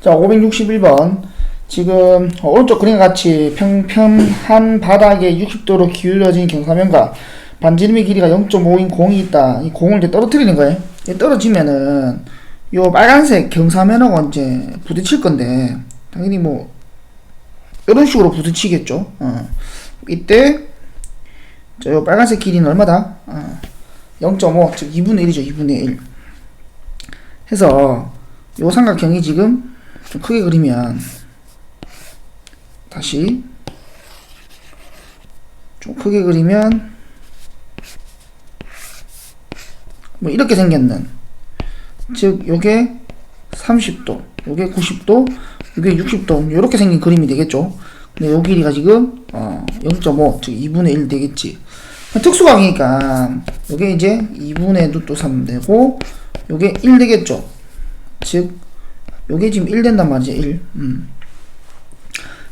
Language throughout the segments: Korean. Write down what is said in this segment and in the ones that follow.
자, 561번. 지금 오른쪽 그림과 같이 평평한 바닥에 60도로 기울어진 경사면과 반지름의 길이가 0.5인 공이 있다. 이 공을 이제 떨어뜨리는 거예요. 떨어지면은 요 빨간색 경사면하고 이제 부딪힐 건데 당연히 뭐 이런 식으로 부딪히겠죠. 어. 이때 저요 빨간색 길이는 얼마다? 어. 0.5, 즉 2분의 1이죠. 2분의 1. 해서 요 삼각형이 지금 좀 크게 그리면 다시 좀 크게 그리면 뭐 이렇게 생겼는. 즉 요게 30도 요게 90도 요게 60도 요렇게 생긴 그림이 되겠죠. 근데 요 길이가 지금 어 0.5즉 2분의 1 되겠지. 특수광이니까 요게 이제 2분의 루트 3 되고 요게 1 되겠죠. 즉 요게 지금 1 된단 말이죠 1 음.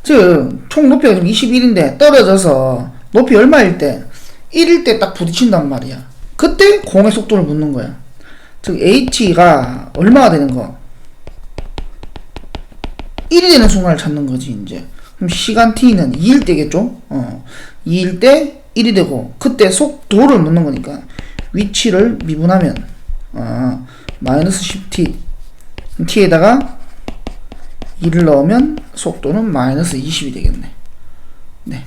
즉, 총 높이가 지금 21인데 떨어져서 높이 얼마일 때? 1일 때 딱 부딪힌단 말이야. 그때 공의 속도를 묻는 거야. 즉, h가 얼마가 되는 거? 1이 되는 순간을 찾는 거지, 이제. 그럼 시간 t는 2일 때겠죠? 어. 2일 때 1이 되고, 그때 속도를 묻는 거니까, 위치를 미분하면, 어, 마이너스 10t. T에다가 2를 넣으면 속도는 마이너스 20이 되겠네. 네.